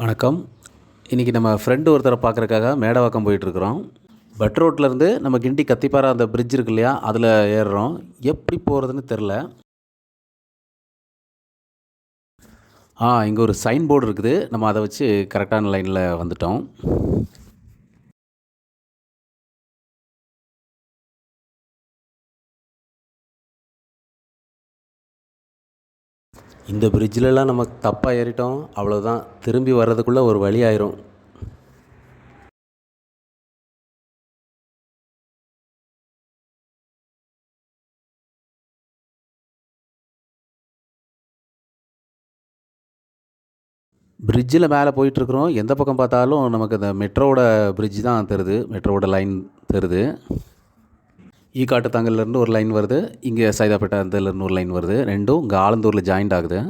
வணக்கம். இன்றைக்கி நம்ம ஃப்ரெண்டு ஒருத்தரை பார்க்குறக்காக மேடவாக்கம் போயிட்டுருக்குறோம். பட் ரோட்லேருந்து நம்ம கிண்டி கத்திப்பாரா அந்த பிரிட்ஜ் இருக்கு இல்லையா அதில் ஏறுறோம். எப்படி போகிறதுன்னு தெரில ஆ இங்கே ஒரு சைன் போர்டு இருக்குது. நம்ம அதை வச்சு கரெக்டான லைனில் வந்துட்டோம். இந்த பிரிட்ஜிலலாம் நம்ம தப்பாக ஏறிட்டோம் அவ்வளோதான் திரும்பி வர்றதுக்குள்ளே ஒரு வழி ஆயிரும். பிரிட்ஜில் மேலே போயிட்டுருக்குறோம். எந்த பக்கம் பார்த்தாலும் நமக்கு அந்த மெட்ரோவோட பிரிட்ஜ் தான் தருது. மெட்ரோவோட லைன் தருது. ஈகாட்டுத்தாங்கல்லேருந்து ஒரு லைன் வருது. இங்கே சைதாப்பேட்டை அதுலேருந்து ஒரு லைன் வருது. ரெண்டும் இங்கே ஆலந்தூரில் ஜாயிண்ட் ஆகுது.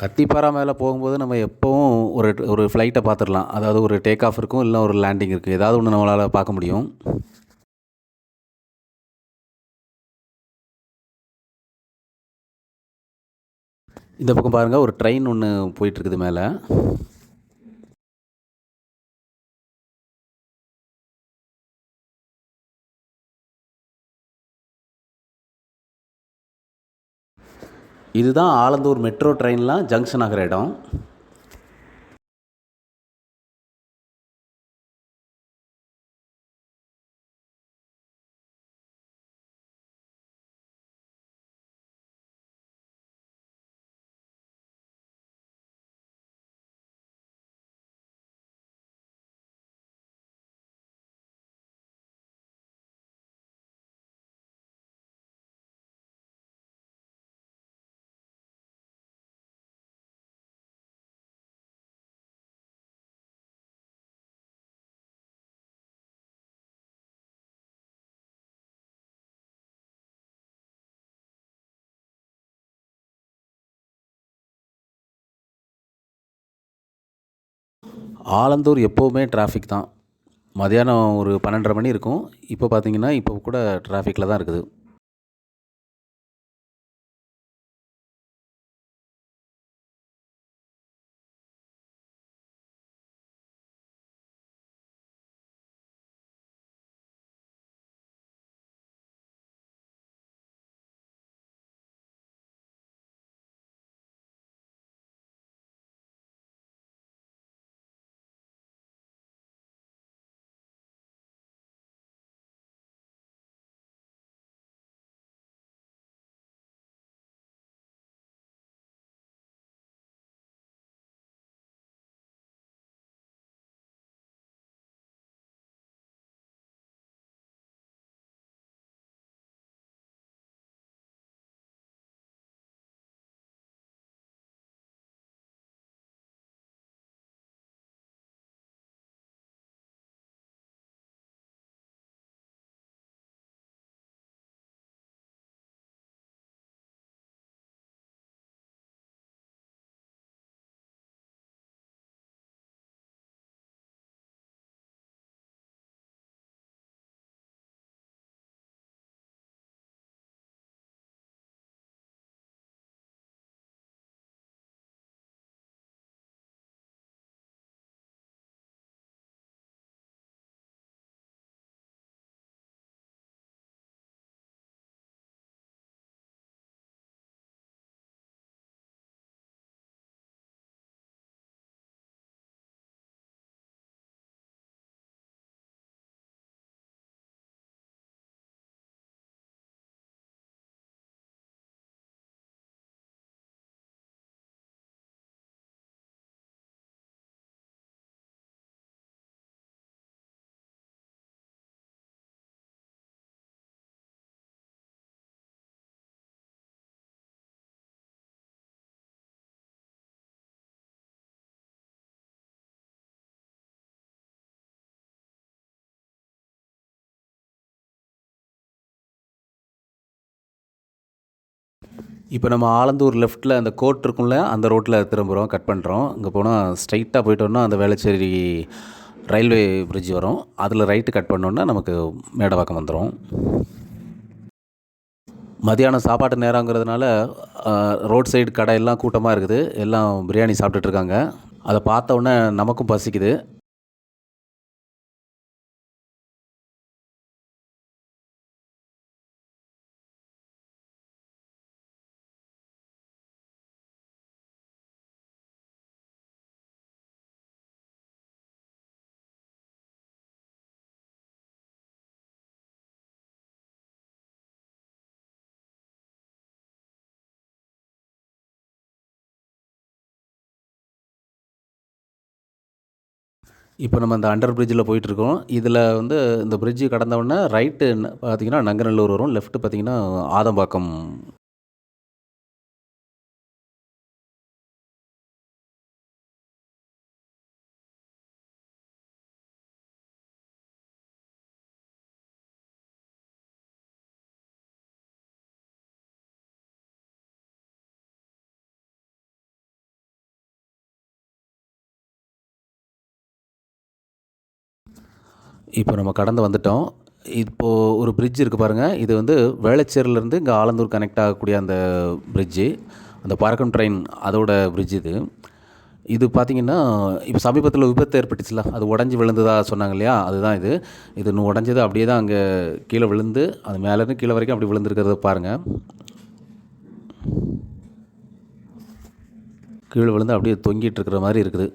கத்திப்பாரா மேலே போகும்போது நம்ம எப்போவும் ஒரு ஒரு ஃப்ளைட்டை பார்த்துடலாம். அதாவது ஒரு டேக் ஆஃப் இருக்கும் இல்லை ஒரு லேண்டிங் இருக்குது ஏதாவது ஒன்று நம்மளால் பார்க்க முடியும். இந்த பக்கம் பாருங்கள் ஒரு ட்ரெயின் ஒன்று போயிட்டுருக்குது மேலே. இதுதான் ஆலந்தூர் மெட்ரோ ட்ரெயின்லாம் ஜங்ஷன் ஆகிற இடம். ஆலந்தூர் எப்போவுமே டிராஃபிக் தான். மதியானம் ஒரு பன்னெண்டரை மணி இருக்கும். இப்போ பார்த்தீங்கன்னா இப்போ கூட டிராஃபிக்கில் தான் இருக்குது. இப்போ நம்ம ஆலந்தூர் லெஃப்ட்டில் அந்த கோர்ட் இருக்கும்ல அந்த ரோட்டில் திரும்புகிறோம் கட் பண்ணுறோம் இங்கே போனால் ஸ்ட்ரைட்டாக போயிட்டோம்னா அந்த வேளச்சேரி ரயில்வே பிரிட்ஜ் வரும். அதில் ரைட்டு கட் பண்ணோன்னா நமக்கு மேடவாக்கம் வந்துடும் மதியானம் சாப்பாட்டு நேரங்கிறதுனால ரோட் சைடு கடை எல்லாம் கூட்டமாக இருக்குது. எல்லாம் பிரியாணி சாப்பிட்டுட்டு இருக்காங்க. அதை பார்த்த உடனே நமக்கும் பசிக்குது. இப்போ நம்ம இந்த அண்டர் பிரிட்ஜில் போயிட்டுருக்கோம். இதில் வந்து இந்த பிரிட்ஜு கடந்தவுடனே ரைட்டு பார்த்தீங்கன்னா நங்கநல்லூர் வரும். லெஃப்ட்டு பார்த்தீங்கன்னா ஆதம்பாக்கம் இப்போ நம்ம கடந்து வந்துட்டோம். இப்போது ஒரு பிரிட்ஜ் இருக்குது பாருங்கள் இது வந்து வேளச்சேரிலேருந்து இங்கே ஆலந்தூர் கனெக்ட் ஆகக்கூடிய அந்த பிரிட்ஜு அந்த பறக்கும் ட்ரெயின் அதோட பிரிட்ஜ் இது. இது பார்த்திங்கன்னா இப்போ சமீபத்தில் விபத்து ஏற்பட்டுச்சுல. அது உடஞ்சி விழுந்ததாக சொன்னாங்க இல்லையா? அதுதான் இது. இது இன்னும் உடஞ்சது அப்படியே தான் அங்கே கீழே விழுந்து அது மேலேருந்து கீழே வரைக்கும் அப்படி விழுந்துருக்கிறத பாருங்கள் கீழே விழுந்து அப்படியே தொங்கிட்டு இருக்கிற மாதிரி இருக்குது.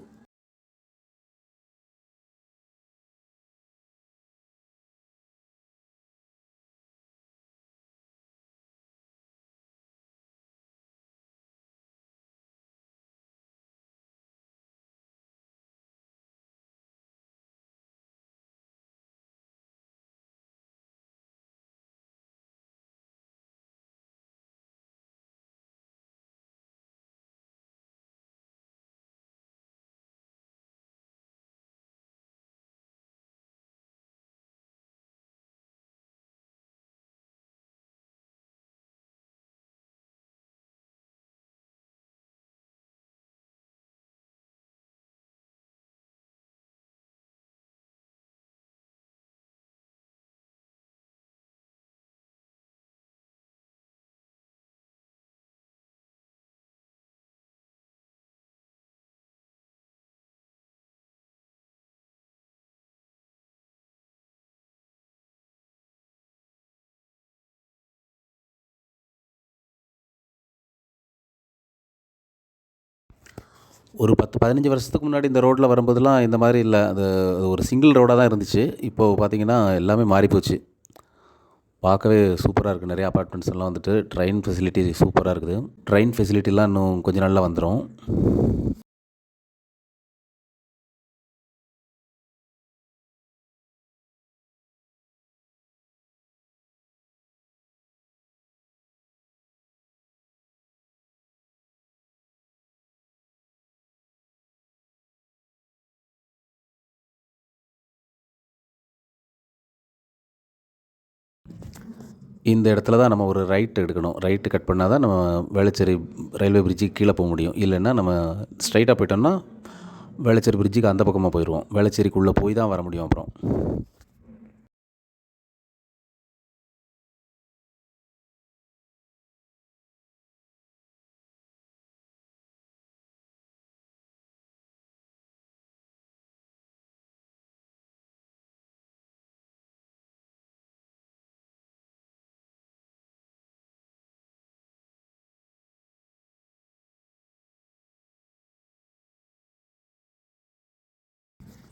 ஒரு பத்து பதினஞ்சு வருஷத்துக்கு முன்னாடி இந்த ரோட்டில் வரும்போதெல்லாம் இந்த மாதிரி இல்லை. அது ஒரு சிங்கிள் ரோடாக தான் இருந்துச்சு. இப்போது பார்த்தீங்கன்னா எல்லாமே மாறிப்போச்சு. பார்க்கவே சூப்பராக இருக்குது நிறைய அப்பார்ட்மெண்ட்ஸ் எல்லாம் வந்துட்டு. ட்ரெயின் ஃபெசிலிட்டி சூப்பராக இருக்குது. ட்ரெயின் ஃபெசிலிட்டிலாம் இன்னும் கொஞ்சம் நாளில் வந்துடும் இந்த இடத்துல தான் நம்ம ஒரு ரைட் எடுக்கணும். ரைட்டு கட் பண்ணால் தான் நம்ம வேளச்சேரி ரயில்வே பிரிட்ஜுக்கு கீழே போக முடியும். இல்லைன்னா நம்ம ஸ்ட்ரைட்டாக போயிட்டோம்னா வேளச்சேரி பிரிட்ஜுக்கு அந்த பக்கமாக போயிடுவோம் வேளச்சேரிக்குள்ளே போய் தான் வர முடியும் அப்புறம்.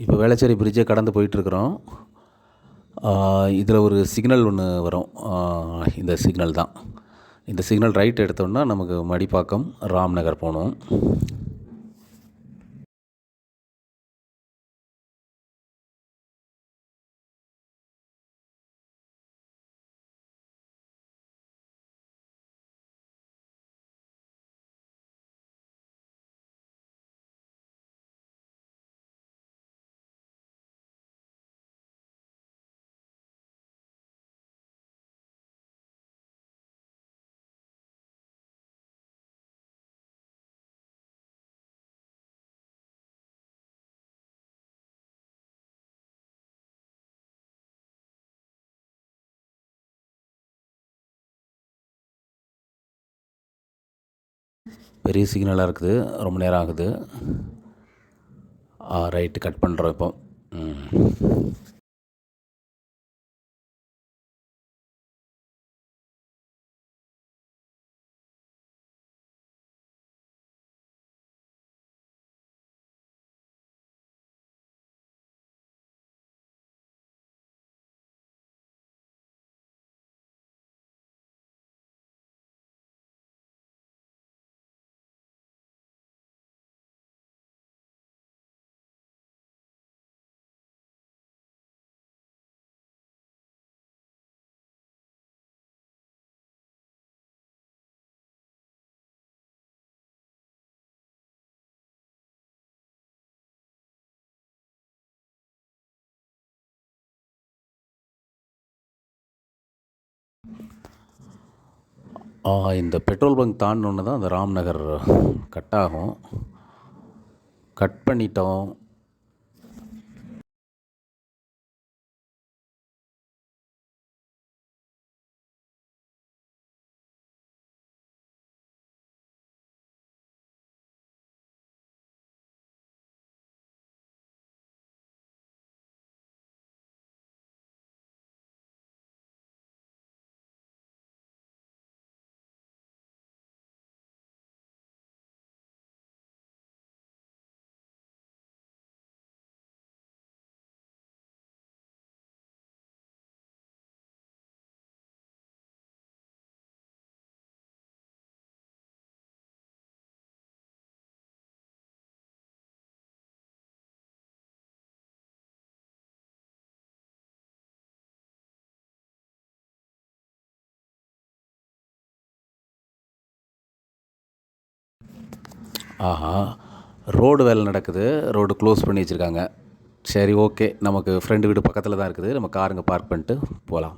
இப்போ வேளச்சேரி பிரிட்ஜை கடந்து போயிட்டுருக்குறோம். இதில் ஒரு சிக்னல் ஒன்று வரும். இந்த சிக்னல் தான். இந்த சிக்னல் ரைட் எடுத்தோம்னா நமக்கு மடிப்பாக்கம் ராம்நகர் போகணும். பெரிய சிக்னலாக இருக்குது. ரொம்ப நேரம் ஆகுது. ரைட்டு கட் பண்ணுறோம் இப்போ. ம். இந்த பெட்ரோல் பங்க் தாண்டினோன்னு தான் அந்த ராம்நகர் கட் ஆகும் கட் பண்ணிட்டோம். ஆஹா ரோடு வேலை நடக்குது. ரோடு க்ளோஸ் பண்ணி வச்சுருக்காங்க. சரி ஓகே நமக்கு ஃப்ரெண்டு வீடு பக்கத்தில் தான் இருக்குது. நம்ம காருங்க பார்க் பண்ணிட்டு போகலாம்